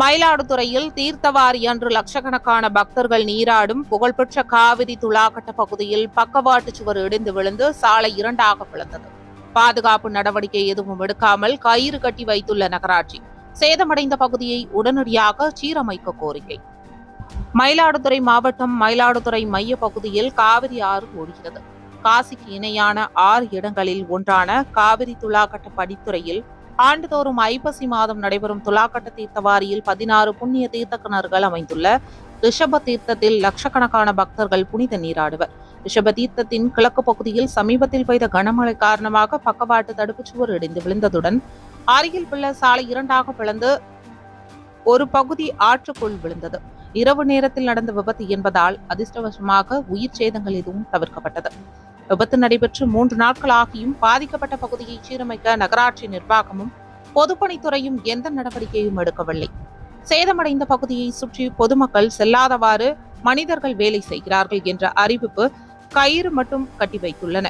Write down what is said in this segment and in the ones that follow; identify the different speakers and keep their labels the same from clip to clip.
Speaker 1: மயிலாடுதுறையில் தீர்த்தவாரி அன்று லட்சக்கணக்கான பக்தர்கள் நீராடும் புகழ்பெற்ற காவிரி துலாக்கட்ட பகுதியில் பக்கவாட்டு சுவர் இடிந்து விழுந்து சாலை இரண்டாக பிளந்தது. பாதுகாப்பு நடவடிக்கை எதுவும் எடுக்காமல் கயிறு கட்டி வைத்துள்ள நகராட்சி சேதமடைந்த பகுதியை உடனடியாக சீரமைக்க கோரிக்கை. மயிலாடுதுறை மாவட்டம் மயிலாடுதுறை மைய பகுதியில் காவிரி ஆறு ஓடுகிறது காசிக்கு இணையான ஆறு இடங்களில் ஒன்றான காவிரி துலாக்கட்ட படித்துறையில் ஆண்டுதோறும் ஐப்பசி மாதம் நடைபெறும் துலாக்கட்ட தீர்த்தவாரியில் பதினாறு புண்ணிய தீர்த்த கிணறுகள் அமைந்துள்ள ரிஷப தீர்த்தத்தில் லட்சக்கணக்கான பக்தர்கள் புனித நீராடுவர். ரிஷப தீர்த்தத்தின் கிழக்கு பகுதியில் சமீபத்தில் பெய்த கனமழை காரணமாக பக்கவாட்டு தடுப்புச் சுவர் இடிந்து விழுந்ததுடன் அருகில் உள்ள சாலை இரண்டாக பிளந்து ஒரு பகுதி ஆற்றுக்குள் விழுந்தது. இரவு நேரத்தில் நடந்த விபத்து என்பதால் அதிர்ஷ்டவசமாக உயிர் சேதங்கள் எதுவும் தவிர்க்கப்பட்டது. விபத்து நடைபெற்று மூன்று நாட்கள் ஆகியும் பாதிக்கப்பட்ட பகுதியை சீரமைக்க நகராட்சி நிர்வாகமும் பொதுப்பணித்துறையும் எந்த நடவடிக்கையும் எடுக்கவில்லை. சேதமடைந்த பகுதியை சுற்றி பொதுமக்கள் செல்லாதவாறு மனிதர்கள் வேலை செய்கிறார்கள் என்ற அறிவிப்பு கயிறு மட்டும் கட்டி வைத்துள்ளன.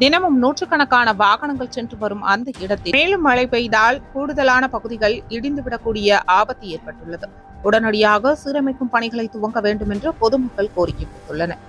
Speaker 1: தினமும் நூற்றுக்கணக்கான வாகனங்கள் சென்று வரும் அந்த இடத்தில் மேலும் மழை பெய்தால் கூடுதலான பகுதிகள் இடிந்துவிடக்கூடிய ஆபத்து ஏற்பட்டுள்ளது. உடனடியாக சீரமைக்கும் பணிகளை துவங்க வேண்டும் என்று பொதுமக்கள் கோரிக்கை விடுத்துள்ளனர்.